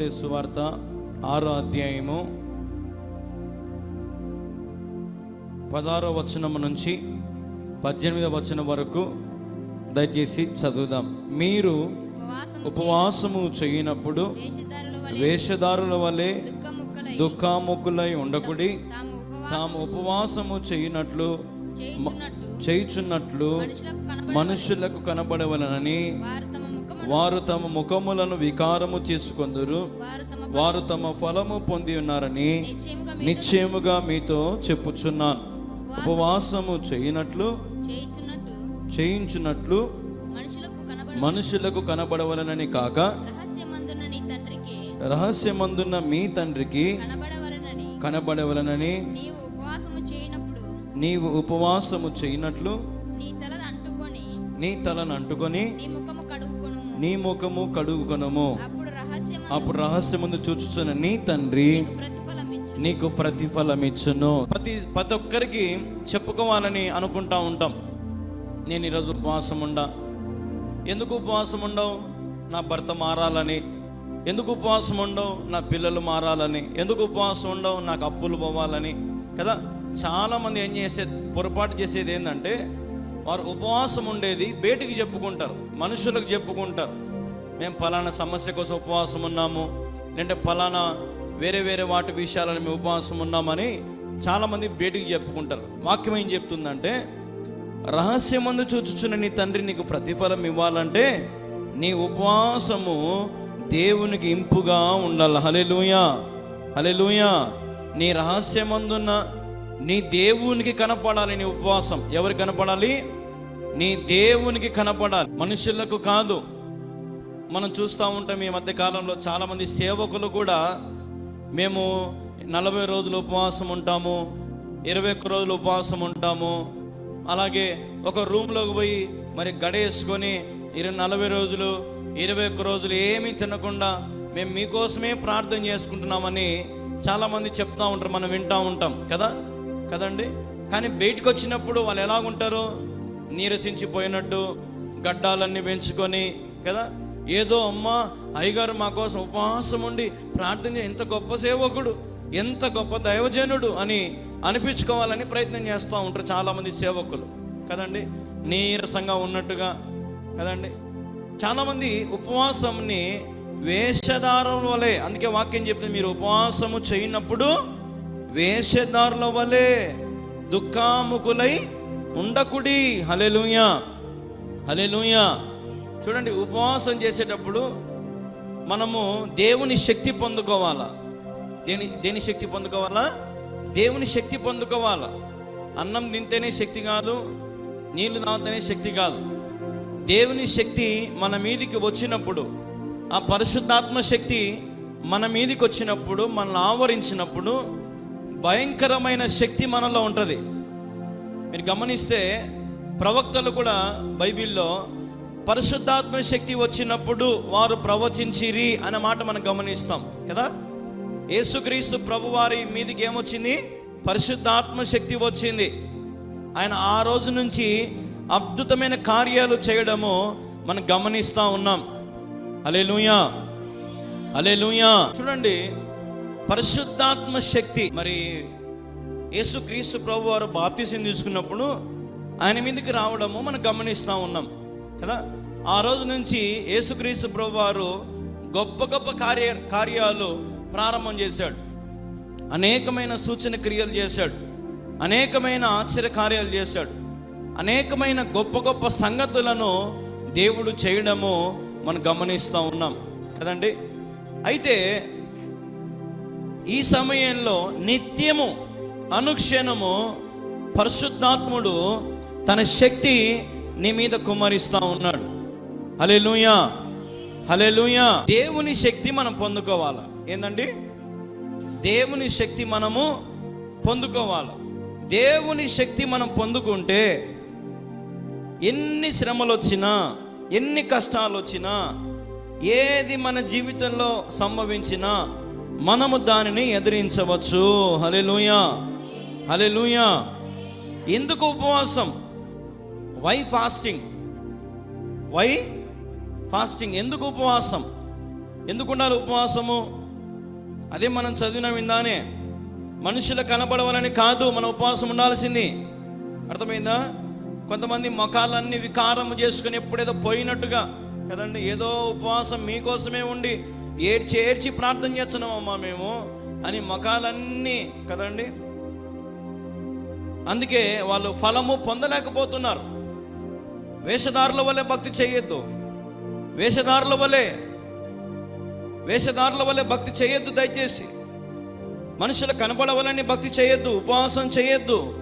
సువార్త ఆరో అధ్యాయము పదారో వచనము నుంచి పద్దెనిమిదవ వచనం వరకు దయచేసి చదువుదాం. మీరు ఉపవాసము చేయనప్పుడు వేషధారుల వలె దుఃఖాముకులై ఉండకుడి. తాము ఉపవాసం తాము ఉపవాసము చేయనట్లు చేయుచున్నట్లు మనుషులకు కనబడవలనని వారు తమ ముఖములను వికారము చేసుకొందురు. వారు తమ ఫలము పొంది ఉన్నారని నిశ్చయముగా మీతో చెప్పుచున్నాను. ఉపవాసము చేయనట్లు చేయుచున్నట్లు మనుషులకు కనబడి మనుషులకు కనబడవలనని కాక రహస్యమందున్న మీ తండ్రికి కనబడవలనని నీవు ఉపవాసము చేయనట్లు నీ తలను అంటుకొని నీ ముఖము కడుగుకొనము. అప్పుడు రహస్యం అప్పుడు రహస్యముందు చూచుచున్న నీ తండ్రి నీకు ప్రతిఫలం ఇచ్చును ప్రతి ప్రతి ఒక్కరికి చెప్పుకోవాలని అనుకుంటా ఉంటాం. నేను ఈరోజు ఉపవాసం ఉండా. ఎందుకు ఉపవాసం ఉండవు? నా భర్త మారాలని. ఎందుకు ఉపవాసం ఉండవు? నా పిల్లలు మారాలని. ఎందుకు ఉపవాసం ఉండవు? నాకు అప్పులు పోవాలని. కదా? చాలామంది ఏం చేసే పొరపాటు చేసేది ఏంటంటే వారు ఉపవాసం ఉండేది బయటికి చెప్పుకుంటారు మనుషులకు చెప్పుకుంటారు. మేము ఫలానా సమస్య కోసం ఉపవాసం ఉన్నాము లేదంటే ఫలానా వేరే వేరే వాటి విషయాలను మేము ఉపవాసం ఉన్నామని చాలామంది బయటికి చెప్పుకుంటారు. వాక్యం ఏం చెప్తుందంటే రహస్యమందు చూచుచున్న నీ తండ్రి నీకు ప్రతిఫలం ఇవ్వాలంటే నీ ఉపవాసము దేవునికి ఇంపుగా ఉండాలి. హలెలుయా హలెలుయా నీ రహస్యమందున్న నీ దేవునికి కనపడాలి నీ ఉపవాసం. ఎవరికి కనపడాలి? నీ దేవునికి కనపడాలి. మనుషులకు కాదు. మనం చూస్తూ ఉంటాం ఈ మధ్య కాలంలో చాలామంది సేవకులు కూడా మేము నలభై రోజులు ఉపవాసం ఉంటాము ఇరవై ఒక్క రోజులు ఉపవాసం ఉంటాము. అలాగే ఒక రూమ్లోకి పోయి మరి గడేసుకొని ఇరవై నలభై రోజులు ఇరవై ఒక్క రోజులు ఏమీ తినకుండా మేము మీకోసమే ప్రార్థన చేసుకుంటున్నామని చాలామంది చెప్తా ఉంటారు. మనం వింటూ ఉంటాం. కదా? కదండి? కానీ బయటకు వచ్చినప్పుడు వాళ్ళు ఎలాగుంటారు? నీరసించిపోయినట్టు గడ్డాలన్నీ పెంచుకొని కదా? ఏదో అమ్మ అయ్యగారు మా కోసం ఉపవాసం ఉండి ప్రార్థన ఎంత గొప్ప సేవకుడు ఎంత గొప్ప దైవజనుడు అని అనిపించుకోవాలని ప్రయత్నం చేస్తూ ఉంటారు చాలామంది సేవకులు. కదండి? నీరసంగా ఉన్నట్టుగా కదండి? చాలామంది ఉపవాసంని వేషధారుల వలె అందుకే వాక్యం చెప్తే మీరు ఉపవాసము చేయనప్పుడు వేషధారుల వలె దుఃఖాముకులై ఉండకుడి. హలెలుయా హలెలుయా చూడండి ఉపవాసం చేసేటప్పుడు మనము దేవుని శక్తి పొందుకోవాలా? దేని దేని శక్తి పొందుకోవాలా? దేవుని శక్తి పొందుకోవాలా? అన్నం తింటేనే శక్తి కాదు నీళ్ళు తాగితేనే శక్తి కాదు. దేవుని శక్తి మన మీదికి వచ్చినప్పుడు ఆ పరిశుద్ధాత్మ శక్తి మన మీదికి వచ్చినప్పుడు మనల్ని ఆవరించినప్పుడు భయంకరమైన శక్తి మనలో ఉంటుంది. మీరు గమనిస్తే ప్రవక్తలు కూడా బైబిల్లో పరిశుద్ధాత్మ శక్తి వచ్చినప్పుడు వారు ప్రవచించిరి అనే మాట మనం గమనిస్తాం కదా? యేసుక్రీస్తు ప్రభు వారి మీదికి ఏమొచ్చింది? పరిశుద్ధాత్మ శక్తి వచ్చింది. ఆయన ఆ రోజు నుంచి అద్భుతమైన కార్యాలు చేయడము మనం గమనిస్తూ ఉన్నాం. అలే లూయా అలే లూయా చూడండి పరిశుద్ధాత్మ శక్తి. మరి యేసుక్రీస్తు ప్రభు వారు బాప్తిసం తీసుకున్నప్పుడు ఆయన మీదకి రావడము మనం గమనిస్తూ ఉన్నాం కదా? ఆ రోజు నుంచి యేసుక్రీస్తు ప్రభు వారు గొప్ప గొప్ప కార్య కార్యాలు ప్రారంభం చేశాడు. అనేకమైన సూచన క్రియలు చేశాడు. అనేకమైన ఆశ్చర్య కార్యాలు చేశాడు. అనేకమైన గొప్ప గొప్ప సంగతులను దేవుడు చేయడము మనం గమనిస్తూ ఉన్నాం కదండి? అయితే ఈ సమయంలో నిత్యము అనుక్షణము పరిశుద్ధాత్ముడు తన శక్తి నీ మీద కుమ్మరిస్తూ ఉన్నాడు. హలే లూయా హలే లూయా దేవుని శక్తి మనం పొందుకోవాలి? ఏందండి? దేవుని శక్తి మనము పొందుకోవాలి? దేవుని శక్తి మనం పొందుకుంటే ఎన్ని శ్రమలు వచ్చినా ఎన్ని కష్టాలు వచ్చినా ఏది మన జీవితంలో సంభవించినా మనము దానిని ఎదిరించవచ్చు. హలెలూయా లూయా ఎందుకు ఉపవాసం? వై ఫాస్టింగ్ వై ఫాస్టింగ్ ఎందుకు ఉపవాసం? ఎందుకు ఉండాలి ఉపవాసము? అదే మనం చదివిన విందానే. మనుషులు కనబడవాలని కాదు మన ఉపవాసం ఉండాల్సింది. అర్థమైందా? కొంతమంది ముఖాలన్నీ వికారం చేసుకుని ఎప్పుడేదో పోయినట్టుగా కదండి ఏదో ఉపవాసం మీకోసమే ఉండి ఏడ్చి ఏడ్చి ప్రార్థన చేస్తున్నామమ్మా మేము అని ముఖాలన్నీ కదండి అందుకే వాళ్ళు ఫలము పొందలేకపోతున్నారు. వేషధారుల వలె భక్తి చేయొద్దు. వేషధారుల వలె వేషధారుల వలె భక్తి చేయొద్దు దయచేసి. మనుషులు కనపడవలని భక్తి చేయొద్దు ఉపవాసం చేయొద్దు.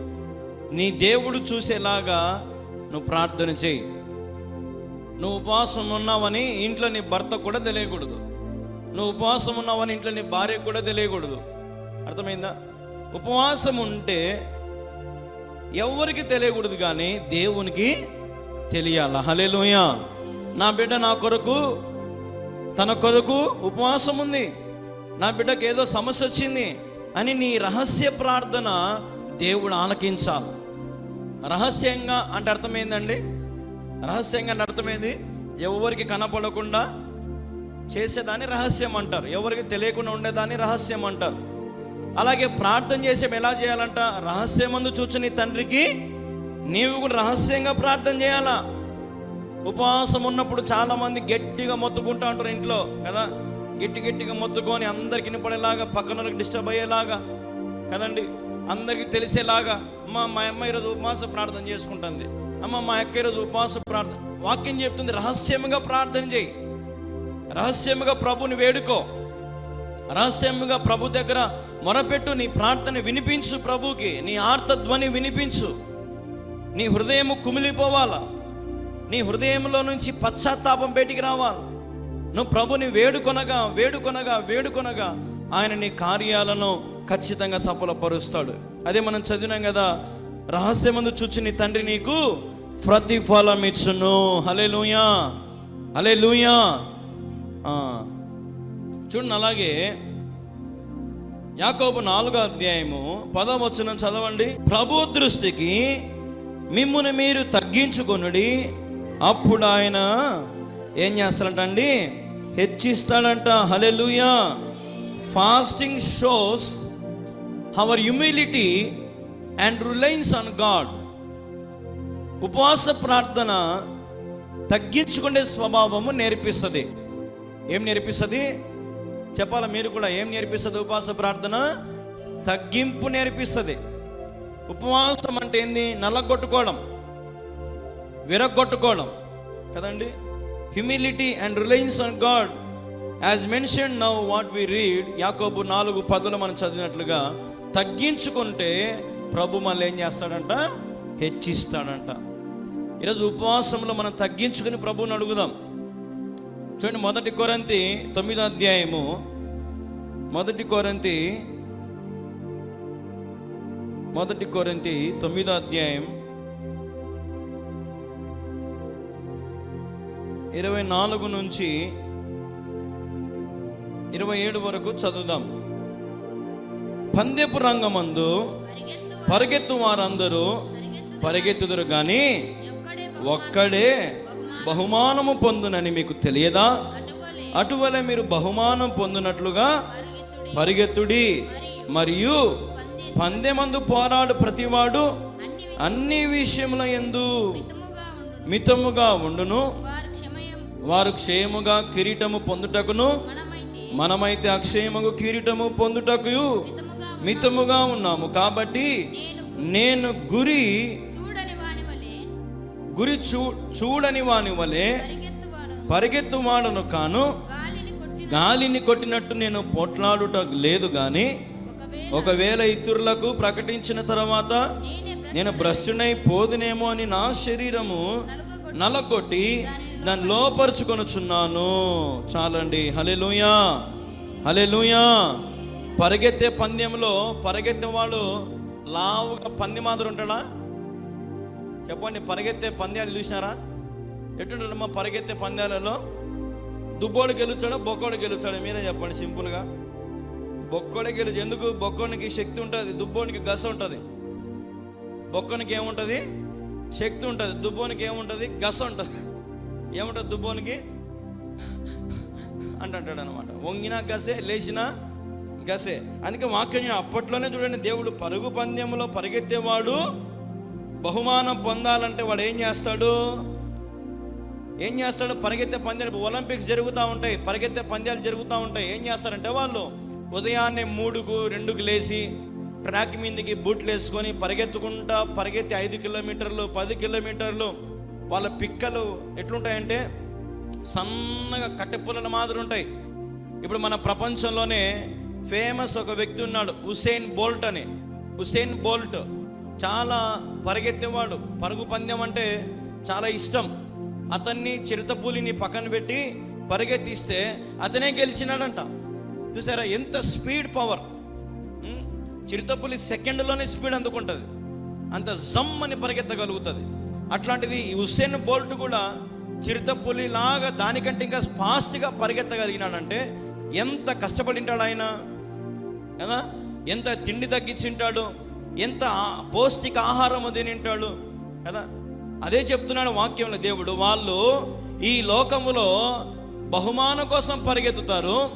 నీ దేవుడు చూసేలాగా నువ్వు ప్రార్థన చేయి. నువ్వు ఉపవాసం ఉన్నావని ఇంట్లో నీ భర్త కూడా తెలియకూడదు. నువ్వు ఉపవాసం ఉన్నావని ఇంట్లో నీ భార్య కూడా తెలియకూడదు. అర్థమైందా? ఉపవాసం ఉంటే ఎవరికి తెలియకూడదు కానీ దేవునికి తెలియాల? హలేలోయ నా బిడ్డ నా కొరకు తన కొరకు ఉపవాసం ఉంది. నా బిడ్డకు ఏదో సమస్య వచ్చింది అని నీ రహస్య ప్రార్థన దేవుడు ఆలకించాలి. రహస్యంగా అంటే అర్థమైందండి? రహస్యంగా అంటే అర్థమైంది? ఎవరికి కనపడకుండా చేసేదాన్ని రహస్యం అంటారు. ఎవరికి తెలియకుండా ఉండేదాన్ని రహస్యం అంటారు. అలాగే ప్రార్థన చేసే ఎలా చేయాలంట? రహస్యమందు చూచని తండ్రికి నీవు కూడా రహస్యంగా ప్రార్థన చేయాలా? ఉపవాసం ఉన్నప్పుడు చాలామంది గట్టిగా మొత్తుకుంటూ ఉంటారు ఇంట్లో కదా? గట్టి గట్టిగా మొత్తుకొని అందరికి వినపడేలాగా పక్కన డిస్టర్బ్ అయ్యేలాగా కదండి? అందరికీ తెలిసేలాగా అమ్మ మా అమ్మ ఈరోజు ఉపవాస ప్రార్థన చేసుకుంటుంది. అమ్మ మా అక్క ఈరోజు ఉపవాస ప్రార్థన వాక్యం చెప్తుంది రహస్యంగా ప్రార్థన చేయి. రహస్యముగా ప్రభుని వేడుకో. రహస్యముగా ప్రభు దగ్గర మొరపెట్టు నీ ప్రార్థన వినిపించు ప్రభుకి నీ ఆర్తధ్వని వినిపించు. నీ హృదయము కుమిలిపోవాలా? నీ హృదయంలో నుంచి పశ్చాత్తాపం బయటికి రావాలి? నువ్వు ప్రభుని వేడుకొనగా వేడుకొనగా వేడుకొనగా ఆయన నీ కార్యాలను ఖచ్చితంగా సఫలపరుస్తాడు. అదే మనం చదివినాం కదా రహస్యమందు చూచి నీ తండ్రి నీకు ప్రతిఫలం ఇచ్చును హలే లూయా హలే లూయా చూడండి అలాగే. యాకోబు నాలుగో అధ్యాయము పదవచనం చదవండి. ప్రభు దృష్టికి మిమ్మును మీరు తగ్గించుకొనుడి. అప్పుడు ఆయన ఏం చేస్తాడంటండి? హెచ్చిస్తాడంట. Hallelujah fasting shows our humility and reliance on God ఉపవాస ప్రార్థన తగ్గించుకునే స్వభావము నేర్పిస్తుంది. ఏం నేర్పిస్తుంది? చెప్పాలా? మీరు కూడా ఏం నేర్పిస్తుంది ఉపవాస ప్రార్థన? తగ్గింపు నేర్పిస్తుంది. ఉపవాసం అంటే ఏంది? నల్లగొట్టుకోవడం విరగొట్టుకోవడం కదండి? Humility and reliance on God as mention now what we read యాకోబు నాలుగు పదులు మనం చదివినట్లుగా తగ్గించుకుంటే ప్రభు మళ్ళీ ఏం చేస్తాడంట? హెచ్చిస్తాడంట. ఈరోజు ఉపవాసంలో మనం తగ్గించుకుని ప్రభువుని అడుగుదాం. చూడండి మొదటి కొరంతి తొమ్మిదో అధ్యాయము. మొదటి కొరంతి మొదటి కొరంతి తొమ్మిదో అధ్యాయం. ఇరవై నాలుగు నుంచి ఇరవై ఏడు వరకు చదువుదాం. పందెపు రంగమందు పరిగెత్తు పరిగెత్తు వారందరూ పరిగెత్తుదురు కానీ ఒక్కడే బహుమానము పొందునని మీకు తెలియదా? అటువలే. మీరు బహుమానం పొందినట్లుగా పరిగెత్తుడి. మరియు పంది పందెమందు పోరాడు ప్రతివాడు అన్ని విషయముల. ఎందు మితముగా ఉండు మితముగా ఉండును. వారు క్షేముగా కిరీటము పొందుటకును. మనమైతే అక్షయముగు కిరీటము పొందుటకు మితముగా ఉన్నాము. కాబట్టి నేను గురి గురి చూ చూడని వాని వలె పరిగెత్తువాడు పరిగెత్తువాడను కాను గాలిని కొట్టి గాలిని కొట్టినట్టు నేను పోట్లాడుట లేదు గాని ఒకవేళ ఇతరులకు ప్రకటించిన తర్వాత నేనే భ్రష్టునై పోదునేమో అని నా శరీరము నలుగొట్టి దాన్ని లోపరుచుకొనుచున్నాను. చాలండి. హలెలుయా హలెలుయా పరిగెత్తే పందెంలో పరిగెత్తేవాడు లావుగా పంది మాదిరి ఉంటాడా? చెప్పండి పరిగెత్తే పంద్యాలు చూసినారా? ఎటుండమ్మా పరిగెత్తే పంద్యాలలో దుబ్బోడు గెలుస్తాడా బొక్కోడు గెలుస్తాడా? మీరే చెప్పండి సింపుల్గా. బొక్కోడే గెలుచు ఎందుకు? బొక్కోనికి శక్తి ఉంటుంది దుబ్బోనికి గస ఉంటుంది. బొక్కనికి ఏముంటుంది? శక్తి ఉంటుంది దుబ్బోనికి ఏముంటుంది? గస ఉంటుంది. ఏముంటుంది దుబ్బోనికి? అంటాడు అనమాట వంగినా గసే లేచినా గసే. అందుకే వాక్యం అప్పట్లోనే చూడండి దేవుడు పరుగు పందెంలో పరిగెత్తేవాడు బహుమానం పొందాలంటే వాడు ఏం చేస్తాడు? ఏం చేస్తాడు? పరిగెత్తే పందాలు ఒలింపిక్స్ జరుగుతూ ఉంటాయి. పరిగెత్తే పందాలు జరుగుతూ ఉంటాయి. ఏం చేస్తారంటే వాళ్ళు ఉదయాన్నే మూడుకు రెండుకు లేచి ట్రాక్ మీదకి బూట్లు వేసుకొని పరిగెత్తుకుంటా పరిగెత్తి ఐదు కిలోమీటర్లు పది కిలోమీటర్లు వాళ్ళ పిక్కలు ఎట్లుంటాయంటే సన్నగా కట్టెపుల్లల మాదిరి ఉంటాయి. ఇప్పుడు మన ప్రపంచంలోనే ఫేమస్ ఒక వ్యక్తి ఉన్నాడు హుసేన్ బోల్ట్ అని. Usain Bolt. చాలా పరిగెత్తేవాడు. పరుగు పందెం అంటే చాలా ఇష్టం. అతన్ని చిరుతపులిని పక్కన పెట్టి పరిగెత్తిస్తే అతనే గెలిచినాడంట. చూసారా ఎంత స్పీడ్ పవర్. చిరుతపులి సెకండ్లోనే స్పీడ్ అందుకుంటుంది. అంత జమ్ అని పరిగెత్తగలుగుతుంది. అట్లాంటిది హుస్సేన్ బోల్ట్ కూడా చిరుతపులి లాగా దానికంటే ఇంకా ఫాస్ట్గా పరిగెత్తగలిగినాడంటే ఎంత కష్టపడింటాడు ఆయన. కదా? ఎంత తిండి తగ్గించింటాడు. ఎంత పౌష్టిక ఆహారము తినింటాడు? కదా? అదే చెప్తున్నాడు వాక్యంలో దేవుడు వాళ్ళు ఈ లోకములో బహుమానం కోసం పరిగెత్తుతారు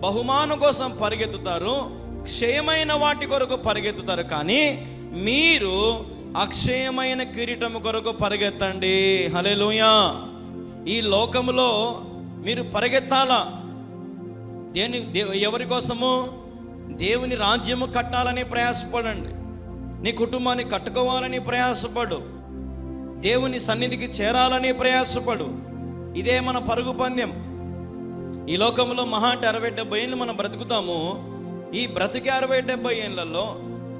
బహుమానం కోసం పరిగెత్తుతారు క్షయమైన వాటి కొరకు పరిగెత్తుతారు కానీ మీరు అక్షయమైన కిరీటము కొరకు పరిగెత్తండి. హల్లెలూయా. ఈ లోకములో మీరు పరిగెత్తాలా? దేని దేవు ఎవరి కోసము? దేవుని రాజ్యము కట్టాలని ప్రయాసపడండి. నీ కుటుంబాన్ని కట్టుకోవాలని ప్రయాసపడు. దేవుని సన్నిధికి చేరాలని ప్రయాసపడు. ఇదే మన పరుగు పందెం. ఈ లోకంలో మహా అంటే అరవై డెబ్బై ఏళ్ళు మనం బ్రతుకుతాము. ఈ బ్రతికి అరవై డెబ్బై ఏళ్ళల్లో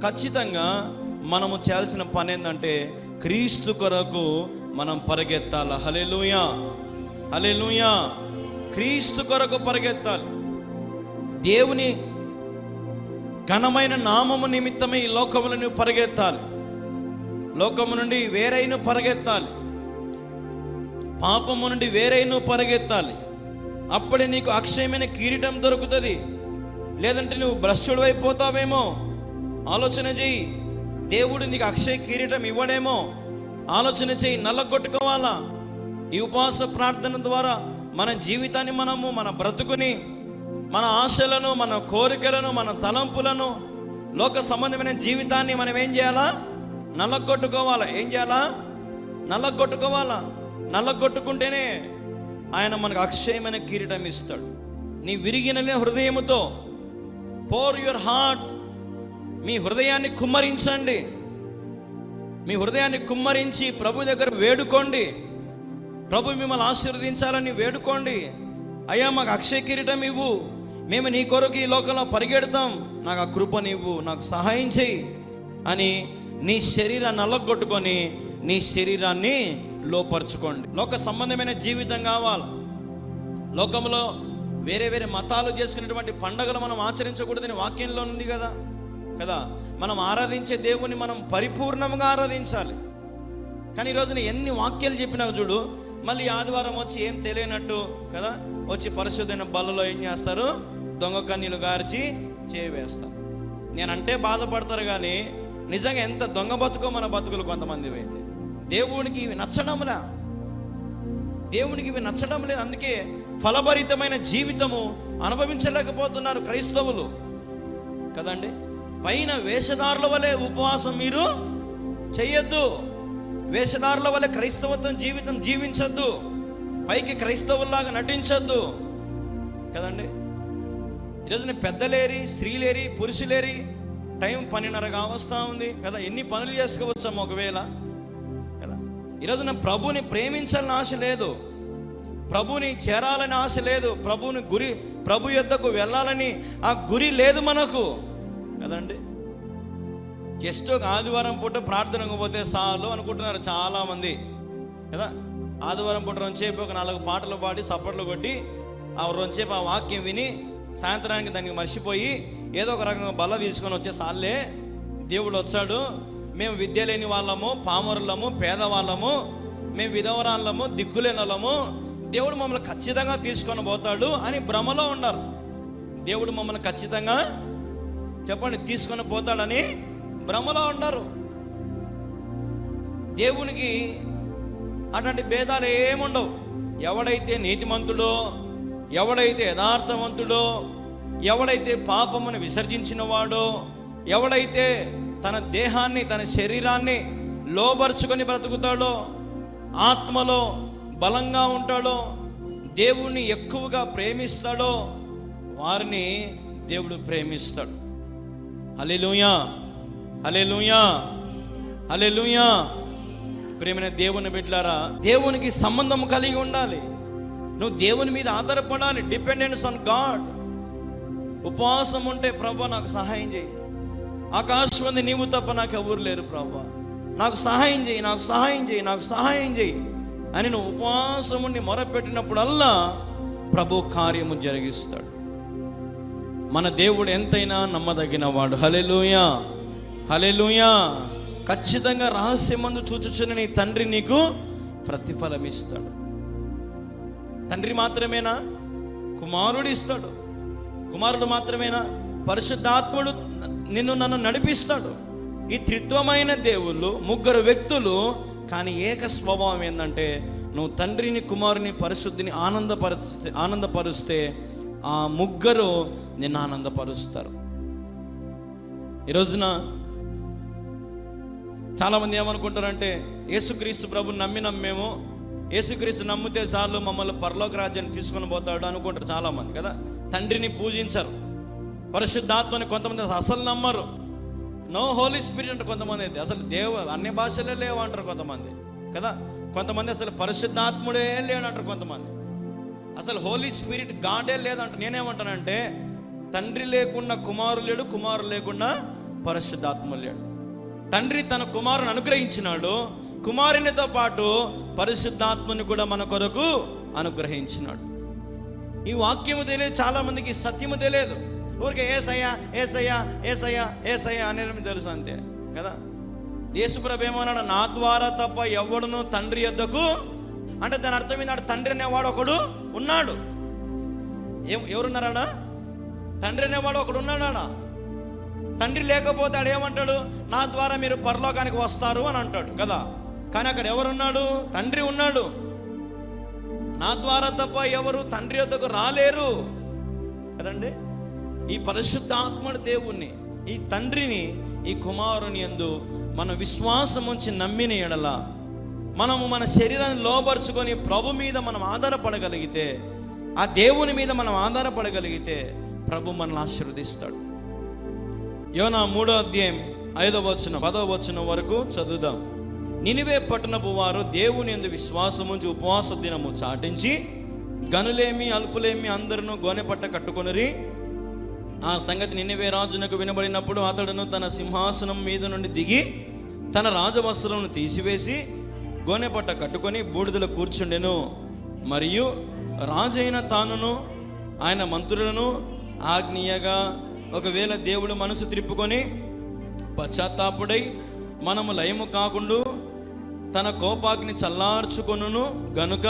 ఖచ్చితంగా మనము చేయాల్సిన పని ఏంటంటే క్రీస్తు కొరకు మనం పరిగెత్తాలి? హలెలుయా హలెలుయా క్రీస్తు కొరకు పరిగెత్తాలి. దేవుని ఘనమైన నామము నిమిత్తమే ఈ లోకములు నువ్వు పరిగెత్తాలి. లోకము నుండి వేరైన పరిగెత్తాలి. పాపము నుండి వేరైన పరిగెత్తాలి. అప్పుడే నీకు అక్షయమైన కిరీటం దొరుకుతుంది. లేదంటే నువ్వు భ్రష్టుడు అయిపోతావేమో? ఆలోచన చెయ్యి. దేవుడు నీకు అక్షయ కిరీటం ఇవ్వడేమో? ఆలోచన చెయ్యి. నల్లగొట్టుకోవాలా? ఈ ఉపవాస ప్రార్థన ద్వారా మన జీవితాన్ని మనము మన బ్రతుకుని మన ఆశలను మన కోరికలను మన తలంపులను లోక సంబంధమైన జీవితాన్ని మనం ఏం చేయాలా? నల్లగొట్టుకోవాలా. ఏం చేయాలా? నల్లగొట్టుకోవాలా. నల్లగొట్టుకుంటేనే ఆయన మనకు అక్షయమైన కిరీటం ఇస్తాడు. నీ విరిగిన హృదయముతో పోర్ యువర్ హార్ట్ మీ హృదయాన్ని కుమ్మరించండి. మీ హృదయాన్ని కుమ్మరించి ప్రభు దగ్గర వేడుకోండి. ప్రభు మిమ్మల్ని ఆశీర్వదించాలని వేడుకోండి. అయ్యా మాకు అక్షయ కిరీటం ఇవ్వు. మేము నీ కొరకు ఈ లోకంలో పరిగెడతాం. నాకు ఆ కృప నీవు నాకు సహాయం చేయి అని నీ శరీరాన్ని అల్లగొట్టుకొని నీ శరీరాన్ని లోపరుచుకోండి. లోక సంబంధమైన జీవితం కావాలి. లోకంలో వేరే వేరే మతాలు చేసుకునేటువంటి పండగలు మనం ఆచరించకూడదని వాక్యంలో ఉంది కదా. కదా? మనం ఆరాధించే దేవుని మనం పరిపూర్ణంగా ఆరాధించాలి. కానీ ఈ రోజున ఎన్ని వాక్యాలు చెప్పినా చూడు? మళ్ళీ ఆదివారం వచ్చి ఏం తెలియనట్టు కదా వచ్చి పరిశుద్ధమైన బలలో ఏం చేస్తారు? దొంగ కన్నీలు గార్చి చేవేస్తారు నేనంటే బాధపడతారు కానీ నిజంగా ఎంత దొంగ బతుకో మన బతుకులు కొంతమంది అయితే. దేవునికి ఇవి నచ్చడంలా. దేవునికి ఇవి నచ్చడం లేదు. అందుకే ఫలభరితమైన జీవితము అనుభవించలేకపోతున్నారు క్రైస్తవులు. కదండి? పైన వేషధారుల వలె ఉపవాసం మీరు చెయ్యొద్దు. వేషధారుల వల్ల క్రైస్తవత్వం జీవితం జీవించొద్దు. పైకి క్రైస్తవుల్లాగా నటించొద్దు. కదండి? ఈరోజున పెద్దలేరి స్త్రీలేరి పురుషులేరి టైం పన్నెండున్నరగా వస్తూ ఉంది. కదా ఎన్ని పనులు చేసుకోవచ్చాము ఒకవేళ? కదా ఈరోజున ప్రభుని ప్రేమించాలని ఆశ లేదు. ప్రభుని చేరాలని ఆశ లేదు. ప్రభుని గురి ప్రభు యొద్దకు వెళ్ళాలని ఆ గురి లేదు మనకు. కదండి? జస్ట్ ఒక ఆదివారం పూట ప్రార్థనకు పోతే చాలు అనుకుంటున్నారు చాలామంది. కదా? ఆదివారం పూట రొంచేపు ఒక నాలుగు పాటలు పాడి సప్పట్లు కొట్టి ఆ రొంచేపు ఆ వాక్యం విని సాయంత్రానికి దానికి మర్చిపోయి ఏదో ఒక రకంగా బల్ల తీసుకొని వచ్చే సాల్లే దేవుడు వచ్చాడు. మేము విద్య లేని వాళ్ళము పామరులము పేదవాళ్ళము మేము విధవరాళ్ళము దిక్కులేని వాళ్ళము. దేవుడు మమ్మల్ని ఖచ్చితంగా తీసుకొని పోతాడు అని భ్రమలో ఉన్నారు. దేవుడు మమ్మల్ని ఖచ్చితంగా చెప్పండి తీసుకొని పోతాడని భ్రమలో ఉండరు. దేవునికి అటువంటి భేదాలు ఏముండవు. ఎవడైతే నీతిమంతుడో ఎవడైతే యథార్థవంతుడో ఎవడైతే పాపమును విసర్జించిన వాడో ఎవడైతే తన దేహాన్ని తన శరీరాన్ని లోబరుచుకొని బ్రతుకుతాడో ఆత్మలో బలంగా ఉంటాడో దేవుణ్ణి ఎక్కువగా ప్రేమిస్తాడో వారిని దేవుడు ప్రేమిస్తాడు. అలే లూయా అలే హల్లెలూయా. ప్రేమైన దేవుని బిడ్డలారా దేవునికి సంబంధం కలిగి ఉండాలి. నువ్వు దేవుని మీద ఆధారపడాలి. డిపెండెన్స్ ఆన్ గాడ్ ఉపవాసం ఉంటే ప్రభా నాకు సహాయం చేయి. ఆకాశం నీవు తప్ప నాకు ఎవరు లేరు ప్రభా. నాకు సహాయం చేయి నాకు సహాయం చేయి నాకు సహాయం చేయి అని నువ్వు ఉపవాసం ఉండి మొరపెట్టినప్పుడల్లా ప్రభు కార్యము జరిగిస్తాడు. మన దేవుడు ఎంతైనా నమ్మదగిన వాడు హలెలుయా హలెలుయా ఖచ్చితంగా రహస్యమందు చూచుచున్న నీ తండ్రి నీకు ప్రతిఫలం ఇస్తాడు తండ్రి మాత్రమేనా? కుమారుడు ఇస్తాడు కుమారుడు మాత్రమేనా? పరిశుద్ధాత్ముడు నిన్ను నన్ను నడిపిస్తాడు. ఈ త్రిత్వమైన దేవుళ్ళు ముగ్గురు వ్యక్తులు కానీ ఏక స్వభావం ఏంటంటే నువ్వు తండ్రిని కుమారుని పరిశుద్ధిని ఆనందపరిస్తే ఆనందపరుస్తే ఆ ముగ్గురు నిన్ను ఆనందపరుస్తారు. ఈ రోజున చాలామంది ఏమనుకుంటారంటే యేసుక్రీస్తు ప్రభు నమ్మినాం మేము యేసుక్రీస్తు నమ్మితే చాలు మమ్మల్ని పరలోక రాజ్యాన్ని తీసుకొని పోతాడు అనుకుంటారు చాలామంది కదా? తండ్రిని పూజించరు. పరిశుద్ధాత్మని కొంతమంది అసలు నమ్మరు. నో హోలీ స్పిరిట్ అంటే కొంతమంది అయితే. అసలు దేవ అన్ని భాషలే లేవు అంటారు కొంతమంది కదా? కొంతమంది అసలు పరిశుద్ధాత్ముడే లేడంటారు కొంతమంది. అసలు హోలీ స్పిరిట్ గాడే లేదంట నేనేమంటానంటే తండ్రి లేకుండా కుమారు లేడు కుమారు లేకుండా పరిశుద్ధాత్మ లేడు. తండ్రి తన కుమారుని అనుగ్రహించినాడు. కుమారునితో పాటు పరిశుద్ధాత్మని కూడా మన కొరకు అనుగ్రహించినాడు. ఈ వాక్యము తెలియదు చాలా మందికి సత్యము తెలియదు. ఊరికే ఏసయ్యా ఏసయ్యా ఏసయ్యా ఏసయ్యా అనేది తెలుసు అంతే కదా? యేసుప్రభు ఏమన్నాడు నా ద్వారా తప్ప ఎవడును తండ్రి యొద్దకు అంటే దాని అర్థం ఏంటంటే తండ్రి అనేవాడు ఒకడు ఉన్నాడు. ఏం ఎవరున్నారాడా? తండ్రి అనేవాడు ఒకడు ఉన్నాడా తండ్రి లేకపోతే ఆడు ఏమంటాడు? నా ద్వారా మీరు పరలోకానికి వస్తారు అని అంటాడు కదా? కానీ అక్కడ ఎవరున్నాడు? తండ్రి ఉన్నాడు. నా ద్వారా తప్ప ఎవరు తండ్రి వద్దకు రాలేరు. కదండి? ఈ పరిశుద్ధాత్మడు దేవుణ్ణి ఈ తండ్రిని ఈ కుమారుని యందు మన విశ్వాసం ఉంచి నమ్మిన ఎడల మనము మన శరీరాన్ని లోపరుచుకొని ప్రభు మీద మనం ఆధారపడగలిగితే ఆ దేవుని మీద మనం ఆధారపడగలిగితే ప్రభు మనల్ని ఆశీర్వదిస్తాడు. యోనా మూడో అధ్యాయం ఐదో వచనం పదో వచనం వరకు చదువుదాం. నినివే పట్టణపు వారు దేవుని ఎందు విశ్వాసముంచి ఉపవాస దినము చాటించి గనులేమి అల్పులేమి అందరూ గోనెపట్ట కట్టుకొనిరి. ఆ సంగతి నినివే రాజునకు వినబడినప్పుడు అతడును తన సింహాసనం మీద నుండి దిగి తన రాజవస్త్రమును తీసివేసి గోనెపట్ట కట్టుకొని బూడిదలో కూర్చుండెను. మరియు రాజైన తానును ఆయన మంత్రులను ఆగ్నేయగా ఒకవేళ దేవుడు మనసు త్రిప్పుకొని పశ్చాత్తాపుడై మనము లయము కాకుండా తన కోపాగ్ని చల్లార్చుకొనును గనుక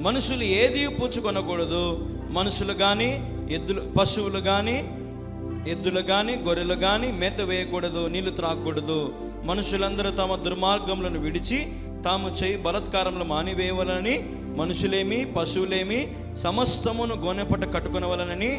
మనుషులు ఏది పుచ్చుకొనకూడదు. మనుషులు కానీ ఎద్దులు పశువులు కానీ ఎద్దులు కానీ గొర్రెలు కానీ మేత వేయకూడదు నీళ్ళు త్రాగకూడదు. మనుషులందరూ తమ దుర్మార్గములను విడిచి తాము చేయి బలత్కారంలో మానివేయవలనని మనుషులేమి పశువులేమి సమస్తమును గోనెపట్ట కట్టుకునవలనని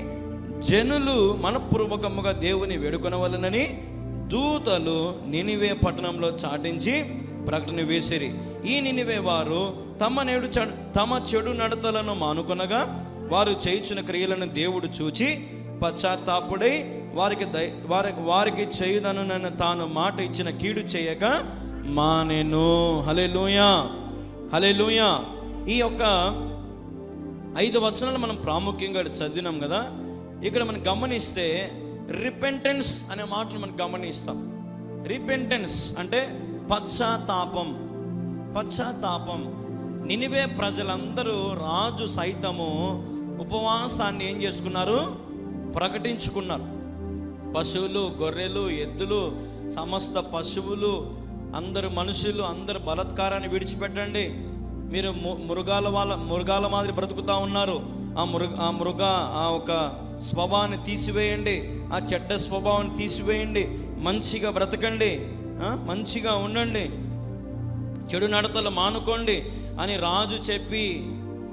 జనులు మనపూర్వకముగా దేవుని వేడుకొనవలనని దూతలు నినివే పట్టణంలో చాటించి ప్రకటన వేసిరి. ఈ నినివే వారు తమ నేడు చెడు తమ చెడు నడతలను మానుకొనగా వారు చేయించిన క్రియలను దేవుడు చూచి పశ్చాత్తాపుడై వారికి దయ వారికి వారికి చేయుదను నన్ను తాను మాట ఇచ్చిన కీడు చేయక మానేను. హలే హలే ఈ యొక్క ఐదు వచనాలు మనం ప్రాముఖ్యంగా చదివినాం కదా. ఇక్కడ మనం గమనిస్తే రిపెంటెన్స్ అనే మాటను మనం గమనిస్తాం. రిపెంటెన్స్ అంటే పశ్చాత్తాపం. పశ్చాత్తాపం. నినివే ప్రజలందరూ రాజు సైతము ఉపవాసాన్ని ఏం చేసుకున్నారు? ప్రకటించుకున్నారు. పశువులు గొర్రెలు ఎద్దులు సమస్త పశువులు అందరు మనుషులు అందరు బలత్కారాన్ని విడిచిపెట్టండి. మీరు ము- మృగాల వాళ్ళ మృగాల మాదిరి బ్రతుకుతా ఉన్నారు. ఆ మృగ ఆ మృగ ఆ ఒక స్వభావాన్ని తీసివేయండి. ఆ చెడ్డ స్వభావాన్ని తీసివేయండి. మంచిగా బ్రతకండి. మంచిగా ఉండండి. చెడు నడతలు మానుకోండి అని రాజు చెప్పి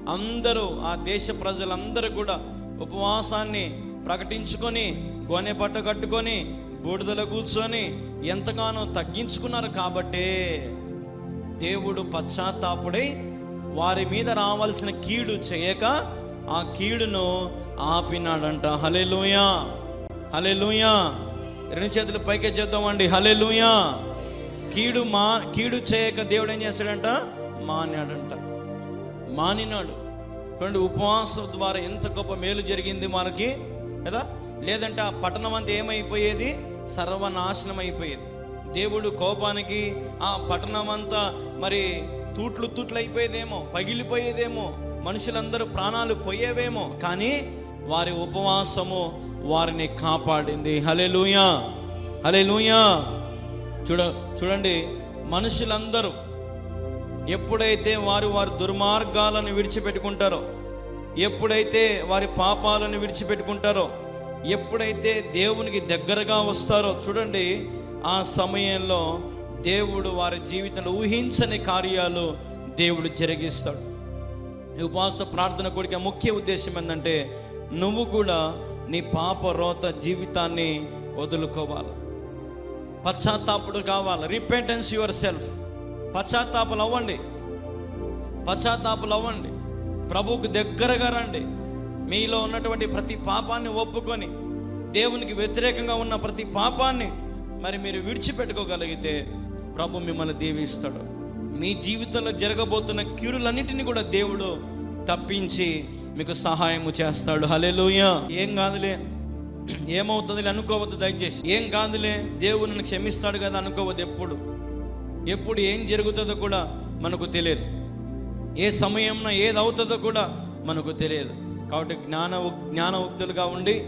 అందరూ ఆ దేశ ప్రజలందరూ కూడా ఉపవాసాన్ని ప్రకటించుకొని గోనె పట్ట కట్టుకొని బూడిదలో కూర్చొని ఎంతగానో తగ్గించుకున్నారు కాబట్టే దేవుడు పశ్చాత్తాపుడై వారి మీద రావాల్సిన కీడు చేయక ఆ కీడును ఆపినాడంట. హలే లూయా హలే లూయా రెండు చేతులు పైకే చేద్దామండి హలే లూయా కీడు మా కీడు చేయక దేవుడు ఏం చేశాడంట మానాడంట. మానినాడు. చూడండి ఉపవాసం ద్వారా ఎంత గొప్ప మేలు జరిగింది మనకి కదా? లేదంటే ఆ పట్టణం అంతా ఏమైపోయేది? సర్వనాశనం అయిపోయేది. దేవుడు కోపానికి ఆ పట్టణం అంతా మరి తూట్లు తూట్లు అయిపోయేదేమో పగిలిపోయేదేమో మనుషులందరూ ప్రాణాలు పోయేవేమో. కానీ వారి ఉపవాసము వారిని కాపాడింది. హలే లూయా హలే లూయా చూడ చూడండి మనుషులందరూ ఎప్పుడైతే వారు వారి దుర్మార్గాలను విడిచిపెట్టుకుంటారో ఎప్పుడైతే వారి పాపాలను విడిచిపెట్టుకుంటారో ఎప్పుడైతే దేవునికి దగ్గరగా వస్తారో చూడండి ఆ సమయంలో దేవుడు వారి జీవితంలో ఊహించని కార్యాలు దేవుడు జరిగిస్తాడు. ఈ ఉపవాస ప్రార్థన కొడికే ముఖ్య ఉద్దేశం ఏంటంటే నువ్వు కూడా నీ పాప రోత జీవితాన్ని వదులుకోవాలి. పశ్చాత్తాపుడు కావాలి. రిపెంటెన్స్ యువర్ సెల్ఫ్ పశ్చాత్తాపులు అవ్వండి. పశ్చాత్తాపులు అవ్వండి. ప్రభువుకు దగ్గరగా రండి. మీలో ఉన్నటువంటి ప్రతి పాపాన్ని ఒప్పుకొని దేవునికి వ్యతిరేకంగా ఉన్న ప్రతి పాపాన్ని మరి మీరు విడిచిపెట్టుకోగలిగితే ప్రభు మిమ్మల్ని దీవిస్తాడు. మీ జీవితంలో జరగబోతున్న కీడులన్నిటిని కూడా దేవుడు తప్పించి మీకు సహాయము చేస్తాడు. హలెలూయ ఏం కాదులే. ఏమవుతుంది అనుకోవద్దు దయచేసి. ఏం కాదులే దేవుడు నన్ను క్షమిస్తాడు కదా అనుకోవద్దు ఎప్పుడు. ఎప్పుడు ఏం జరుగుతుందో కూడా మనకు తెలియదు. ఏ సమయంలో ఏది అవుతుందో కూడా మనకు తెలియదు. కాబట్టి జ్ఞాన జ్ఞానయుక్తులుగా ఉండి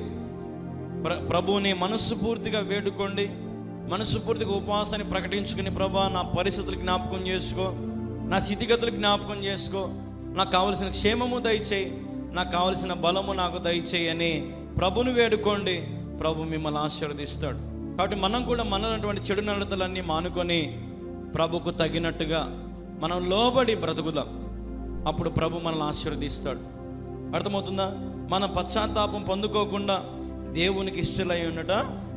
ప్ర ప్రభువుని మనస్సు పూర్తిగా వేడుకోండి. మనస్సు పూర్తిగా ఉపవాసాన్ని ప్రకటించుకుని ప్రభా నా పరిస్థితులు జ్ఞాపకం చేసుకో. నా స్థితిగతులు జ్ఞాపకం చేసుకో. నాకు కావలసిన క్షేమము దయచేయి. నాకు కావలసిన బలము నాకు దయచేయని ప్రభుని వేడుకోండి. ప్రభు మిమ్మల్ని ఆశీర్వదిస్తాడు. కాబట్టి మనం కూడా మనటువంటి చెడు నడతలన్నీ మానుకొని ప్రభుకు తగినట్టుగా మనం లోబడి బ్రతుకుదాం. అప్పుడు ప్రభు మనల్ని ఆశీర్వదిస్తాడు. అర్థమవుతుందా? మన పశ్చాత్తాపం పొందుకోకుండా దేవునికి ఇష్టలై ఉండట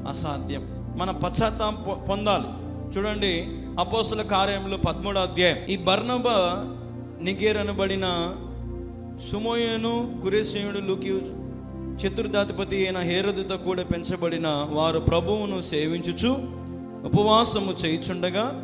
అసాధ్యం. మన పశ్చాత్తాపం పొందాలి. చూడండి అపోసుల కార్యంలో పదమూడో అధ్యాయం. ఈ బర్ణబ నిగేరనబడిన సుమోయను కురేశయుడు లుకి చతుర్దాధిపతి అయిన హేరోదుతో కూడా పెంచబడిన వారు ప్రభువును సేవించుచు ఉపవాసము చేయుచుండగా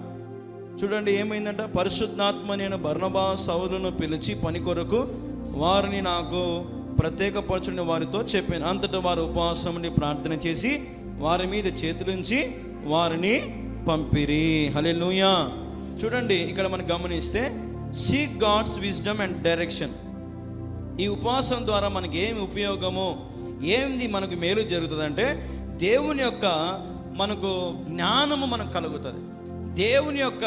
చూడండి ఏమైందంట? పరిశుద్ధాత్మ నేను బర్ణబా సౌలను పిలిచి పని కొరకు వారిని నాకు ప్రత్యేకపరచుని వారితో చెప్పాను. అంతటా వారు ఉపవాసముని ప్రార్థన చేసి వారి మీద చేతులుంచి వారిని పంపిరి. హలే చూడండి ఇక్కడ మనం గమనిస్తే see God's wisdom and direction. ఈ ఉపవాసం ద్వారా మనకి ఏమి ఉపయోగము? ఏంది మనకు మేలు జరుగుతుందంటే దేవుని యొక్క మనకు జ్ఞానము మనకు కలుగుతుంది. దేవుని యొక్క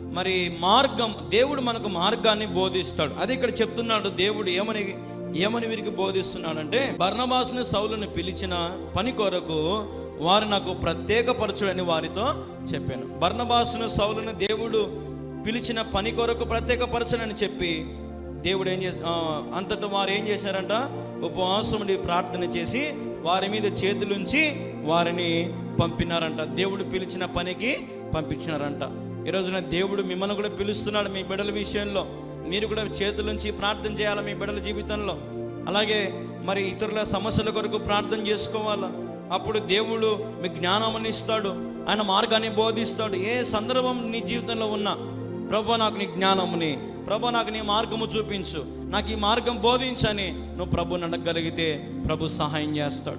మరి మార్గం దేవుడు మనకు మార్గాన్ని బోధిస్తాడు. అది ఇక్కడ చెప్తున్నాడు దేవుడు ఏమని ఏమని వీరికి బోధిస్తున్నాడంటే బర్ణబాసుని సౌలుని పిలిచిన పని కొరకు వారు నాకు ప్రత్యేకపరచుడని వారితో చెప్పాను. బర్ణబాసును సౌలును దేవుడు పిలిచిన పని కొరకు ప్రత్యేకపరచనని చెప్పి దేవుడు ఏం చేసి అంతటా వారు ఏం చేశారంట? ఉపవాసముడి ప్రార్థన చేసి వారి మీద చేతులుంచి వారిని పంపినారంట. దేవుడు పిలిచిన పనికి పంపించినారంట. ఈ రోజున దేవుడు మిమ్మల్ని కూడా పిలుస్తున్నాడు మీ బిడ్డల విషయంలో. మీరు కూడా చేతులుంచి ప్రార్థన చేయాలి మీ బిడ్డల జీవితంలో? అలాగే మరి ఇతరుల సమస్యల కొరకు ప్రార్థన చేసుకోవాలా? అప్పుడు దేవుడు మీ జ్ఞానం ఇస్తాడు. ఆయన మార్గాన్ని బోధిస్తాడు. ఏ సందర్భం నీ జీవితంలో ఉన్నా ప్రభు నాకు నీ జ్ఞానముని ప్రభు నాకు నీ మార్గము చూపించు. నాకు ఈ మార్గం బోధించని. నువ్వు ప్రభుని అడగగలిగితే ప్రభు సహాయం చేస్తాడు.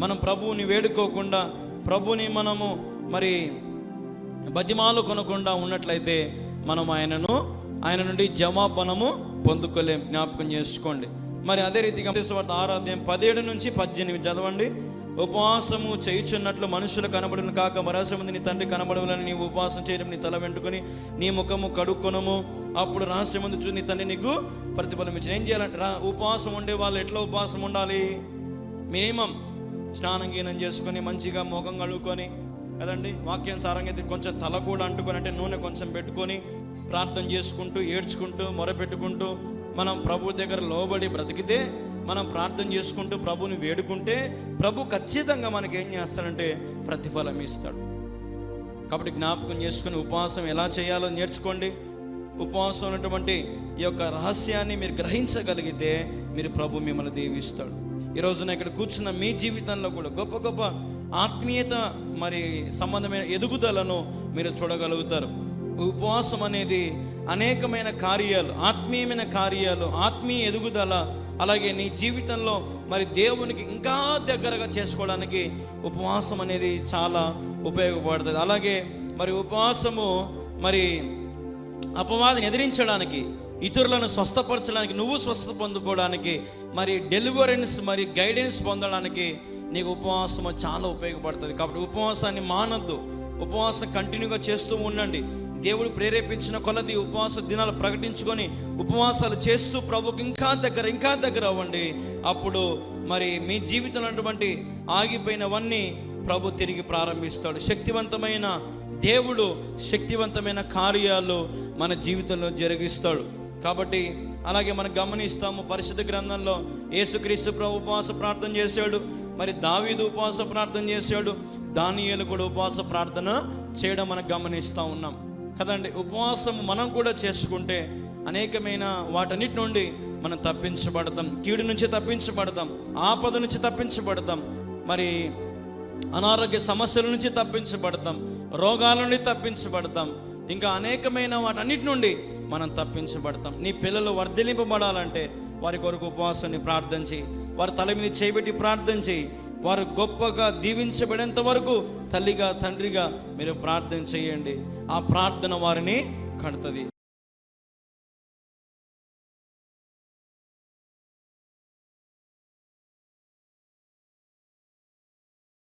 మనం ప్రభువుని వేడుకోకుండా ప్రభుని మనము మరి బతిమాలు కొనకుండా ఉన్నట్లయితే మనం ఆయనను ఆయన నుండి జవాబనము పొందుకోలేం. జ్ఞాపకం చేసుకోండి. మరి అదే రీతిగా వార్త ఆరాధ్యం పదిహేడు నుంచి పద్దెనిమిది చదవండి. ఉపవాసము చేయుచున్నట్లు మనుషులు కనబడును కాక మరాసమంది నీ తండ్రి కనబడవలని నీవు ఉపవాసం చేయడం నీ తల వెంటుకొని నీ ముఖము కడుక్కొనము. అప్పుడు రహస్యమందు చూ నీ తండ్రి నీకు ప్రతిఫలం ఇచ్చిన. ఏం చేయాలంటే రా ఉపవాసం ఉండే వాళ్ళు ఎట్లా ఉపవాసం ఉండాలి? మినిమం స్నానం గీనం చేసుకొని మంచిగా ముఖం కడుక్కొని కదండి? వాక్యానుసారంగా అయితే కొంచెం తల కూడా అంటుకొని అంటే నూనె కొంచెం పెట్టుకొని ప్రార్థన చేసుకుంటూ ఏడ్చుకుంటూ మొరపెట్టుకుంటూ మనం ప్రభు దగ్గర లోబడి బ్రతికితే మనం ప్రార్థన చేసుకుంటూ ప్రభుని వేడుకుంటే ప్రభు ఖచ్చితంగా మనకి ఏం చేస్తాడంటే ప్రతిఫలం ఇస్తాడు. కాబట్టి జ్ఞాపకం చేసుకుని ఉపవాసం ఎలా చేయాలో నేర్చుకోండి. ఉపవాసం ఉన్నటువంటి ఈ యొక్క రహస్యాన్ని మీరు గ్రహించగలిగితే మీరు ప్రభు మిమ్మల్ని దీవిస్తాడు. ఈ రోజున ఇక్కడ కూర్చున్న మీ జీవితంలో కూడా గొప్ప గొప్ప ఆత్మీయత మరి సంబంధమైన ఎదుగుదలను మీరు చూడగలుగుతారు. ఉపవాసం అనేది అనేకమైన కార్యాలు ఆత్మీయమైన కార్యాలు ఆత్మీయ ఎదుగుదల అలాగే నీ జీవితంలో మరి దేవునికి ఇంకా దగ్గరగా చేసుకోవడానికి ఉపవాసం అనేది చాలా ఉపయోగపడుతుంది. అలాగే మరి ఉపవాసము మరి అపవాదిని ఎదిరించడానికి ఇతరులను స్వస్థపరచడానికి నువ్వు స్వస్థ పొందుకోవడానికి మరి డెలివరెన్స్ మరి గైడెన్స్ పొందడానికి నీకు ఉపవాసం చాలా ఉపయోగపడుతుంది. కాబట్టి ఉపవాసాన్ని మానద్దు. ఉపవాసం కంటిన్యూగా చేస్తూ ఉండండి. దేవుడు ప్రేరేపించిన కొలది ఉపవాస దినాలు ప్రకటించుకొని ఉపవాసాలు చేస్తూ ప్రభుకి ఇంకా దగ్గర ఇంకా దగ్గర అవ్వండి. అప్పుడు మరి మీ జీవితంలో అటువంటి ఆగిపోయినవన్నీ ప్రభు తిరిగి ప్రారంభిస్తాడు. శక్తివంతమైన దేవుడు శక్తివంతమైన కార్యాలు మన జీవితంలో జరిగిస్తాడు. కాబట్టి అలాగే మనం గమనిస్తాము పరిశుద్ధ గ్రంథంలో యేసుక్రీస్తు ప్రభు ఉపవాస ప్రార్థన చేశాడు మరి దావీదు ఉపవాస ప్రార్థన చేశాడు దానియేలు కూడా ఉపవాస ప్రార్థన చేయడం మనం గమనిస్తూ ఉన్నాం. కదండి ఉపవాసం మనం కూడా చేసుకుంటే అనేకమైన వాటన్నిటి నుండి మనం తప్పించబడతాం. కీడు నుంచి తప్పించబడతాం. ఆపద నుంచి తప్పించబడతాం. మరి అనారోగ్య సమస్యల నుంచి తప్పించబడతాం. రోగాల నుండి తప్పించబడతాం. ఇంకా అనేకమైన వాటన్నిటి నుండి మనం తప్పించబడతాం. నీ పిల్లలు వర్ధలింపబడాలంటే వారి కొరకు ఉపవాసాన్ని ప్రార్థించి వారి తల మీద చేయబెట్టి ప్రార్థించి వారు గొప్పగా దీవించబడేంత వరకు తల్లిగా తండ్రిగా మీరు ప్రార్థన చేయండి. ఆ ప్రార్థన వారిని కడుతుంది.